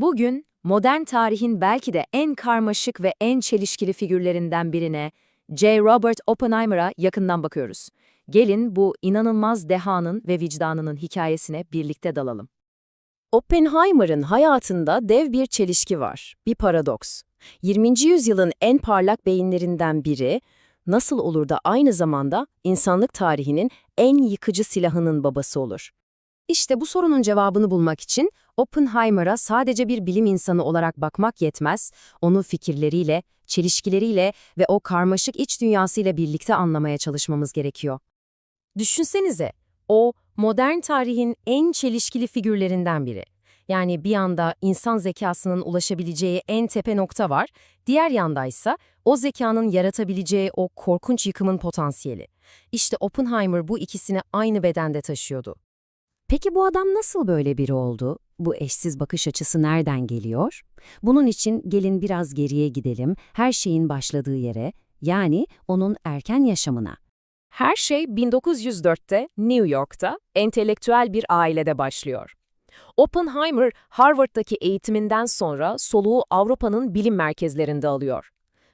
Bugün modern tarihin belki de en karmaşık ve en çelişkili figürlerinden birine J. Robert Oppenheimer'a yakından bakıyoruz. Gelin bu inanılmaz dehanın ve vicdanının hikayesine birlikte dalalım. Oppenheimer'ın hayatında dev bir çelişki var, bir paradoks. 20. yüzyılın en parlak beyinlerinden biri, nasıl olur da aynı zamanda insanlık tarihinin en yıkıcı silahının babası olur? İşte bu sorunun cevabını bulmak için Oppenheimer'a sadece bir bilim insanı olarak bakmak yetmez, onu fikirleriyle, çelişkileriyle ve o karmaşık iç dünyasıyla birlikte anlamaya çalışmamız gerekiyor. Düşünsenize, o modern tarihin en çelişkili figürlerinden biri. Yani bir yanda insan zekasının ulaşabileceği en tepe nokta var, diğer yandaysa o zekanın yaratabileceği o korkunç yıkımın potansiyeli. İşte Oppenheimer bu ikisini aynı bedende taşıyordu. Peki bu adam nasıl böyle biri oldu? Bu eşsiz bakış açısı nereden geliyor? Bunun için gelin biraz geriye gidelim, her şeyin başladığı yere, yani onun erken yaşamına. Her şey 1904'te New York'ta entelektüel bir ailede başlıyor. Oppenheimer, Harvard'daki eğitiminden sonra soluğu Avrupa'nın bilim merkezlerinde alıyor.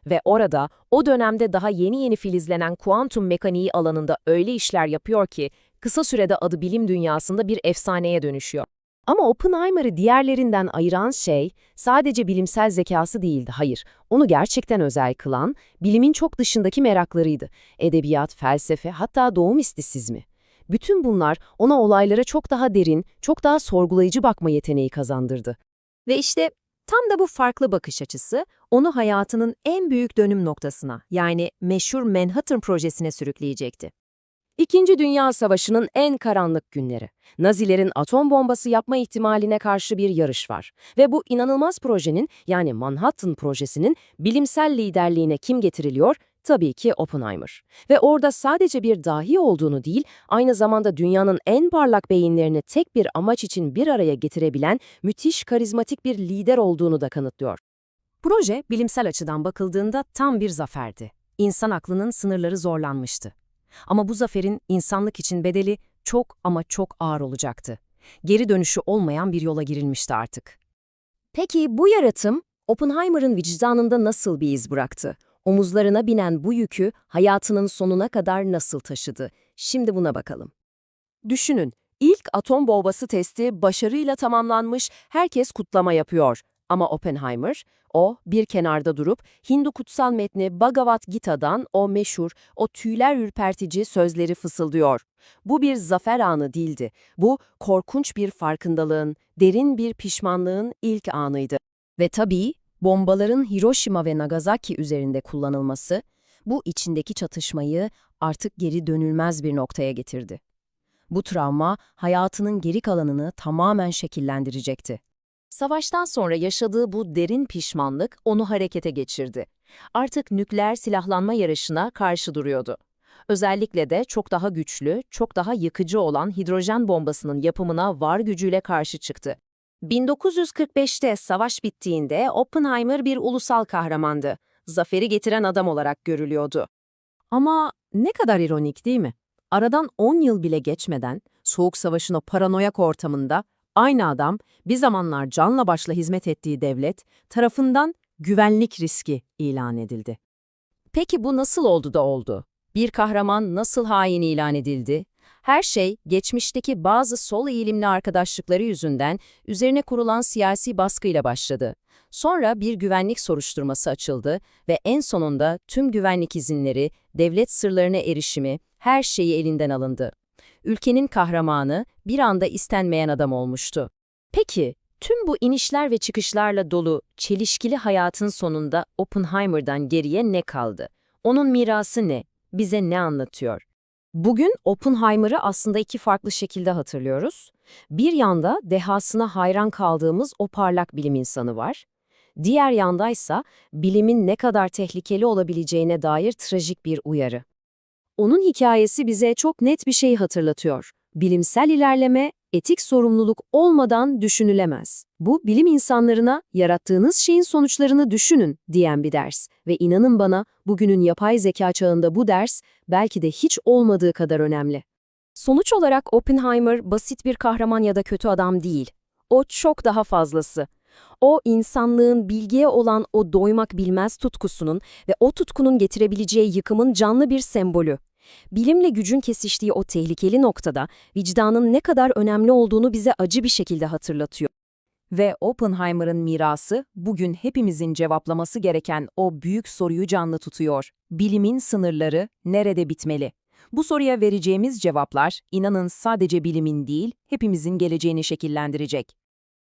Ve orada o dönemde daha yeni yeni filizlenen kuantum mekaniği alanında öyle işler yapıyor ki kısa sürede adı bilim dünyasında bir efsaneye dönüşüyor. Ama Oppenheimer'ı diğerlerinden ayıran şey sadece bilimsel zekası değildi, hayır. Onu gerçekten özel kılan, bilimin çok dışındaki meraklarıydı. Edebiyat, felsefe, hatta doğum istisizmi. Bütün bunlar ona olaylara çok daha derin, çok daha sorgulayıcı bakma yeteneği kazandırdı. Ve işte tam da bu farklı bakış açısı onu hayatının en büyük dönüm noktasına, yani meşhur Manhattan projesine sürükleyecekti. İkinci Dünya Savaşı'nın en karanlık günleri. Nazilerin atom bombası yapma ihtimaline karşı bir yarış var. Ve bu inanılmaz projenin yani Manhattan projesinin bilimsel liderliğine kim getiriliyor? Tabii ki Oppenheimer. Ve orada sadece bir dahi olduğunu değil, aynı zamanda dünyanın en parlak beyinlerini tek bir amaç için bir araya getirebilen müthiş karizmatik bir lider olduğunu da kanıtlıyor. Proje bilimsel açıdan bakıldığında tam bir zaferdi. İnsan aklının sınırları zorlanmıştı. Ama bu zaferin insanlık için bedeli çok ama çok ağır olacaktı. Geri dönüşü olmayan bir yola girilmişti artık. Peki bu yaratım Oppenheimer'ın vicdanında nasıl bir iz bıraktı? Omuzlarına binen bu yükü hayatının sonuna kadar nasıl taşıdı? Şimdi buna bakalım. Düşünün, ilk atom bombası testi başarıyla tamamlanmış, herkes kutlama yapıyor. Ama Oppenheimer, o bir kenarda durup Hindu kutsal metni Bhagavad Gita'dan o meşhur, o tüyler ürpertici sözleri fısıldıyor. Bu bir zafer anı değildi. Bu korkunç bir farkındalığın, derin bir pişmanlığın ilk anıydı. Ve tabii bombaların Hiroşima ve Nagasaki üzerinde kullanılması, bu içindeki çatışmayı artık geri dönülmez bir noktaya getirdi. Bu travma hayatının geri kalanını tamamen şekillendirecekti. Savaştan sonra yaşadığı bu derin pişmanlık onu harekete geçirdi. Artık nükleer silahlanma yarışına karşı duruyordu. Özellikle de çok daha güçlü, çok daha yıkıcı olan hidrojen bombasının yapımına var gücüyle karşı çıktı. 1945'te savaş bittiğinde Oppenheimer bir ulusal kahramandı. Zaferi getiren adam olarak görülüyordu. Ama ne kadar ironik değil mi? Aradan 10 yıl bile geçmeden Soğuk Savaş'ın o paranoyak ortamında Aynı adam bir zamanlar canla başla hizmet ettiği devlet tarafından güvenlik riski ilan edildi. Peki bu nasıl oldu da oldu? Bir kahraman nasıl hain ilan edildi? Her şey geçmişteki bazı sol eğilimli arkadaşlıkları yüzünden üzerine kurulan siyasi baskıyla başladı. Sonra bir güvenlik soruşturması açıldı ve en sonunda tüm güvenlik izinleri, devlet sırlarına erişimi, her şeyi elinden alındı ülkenin kahramanı, bir anda istenmeyen adam olmuştu. Peki, tüm bu inişler ve çıkışlarla dolu, çelişkili hayatın sonunda Oppenheimer'dan geriye ne kaldı? Onun mirası ne? Bize ne anlatıyor? Bugün Oppenheimer'ı aslında iki farklı şekilde hatırlıyoruz. Bir yanda dehasına hayran kaldığımız o parlak bilim insanı var. Diğer yandaysa bilimin ne kadar tehlikeli olabileceğine dair trajik bir uyarı. Onun hikayesi bize çok net bir şey hatırlatıyor. Bilimsel ilerleme, etik sorumluluk olmadan düşünülemez. Bu, bilim insanlarına yarattığınız şeyin sonuçlarını düşünün diyen bir ders. Ve inanın bana, bugünün yapay zeka çağında bu ders belki de hiç olmadığı kadar önemli. Sonuç olarak Oppenheimer basit bir kahraman ya da kötü adam değil. O çok daha fazlası. O, insanlığın bilgiye olan o doymak bilmez tutkusunun ve o tutkunun getirebileceği yıkımın canlı bir sembolü. Bilimle gücün kesiştiği o tehlikeli noktada vicdanın ne kadar önemli olduğunu bize acı bir şekilde hatırlatıyor. Ve Oppenheimer'ın mirası bugün hepimizin cevaplaması gereken o büyük soruyu canlı tutuyor. Bilimin sınırları nerede bitmeli? Bu soruya vereceğimiz cevaplar, inanın sadece bilimin değil, hepimizin geleceğini şekillendirecek.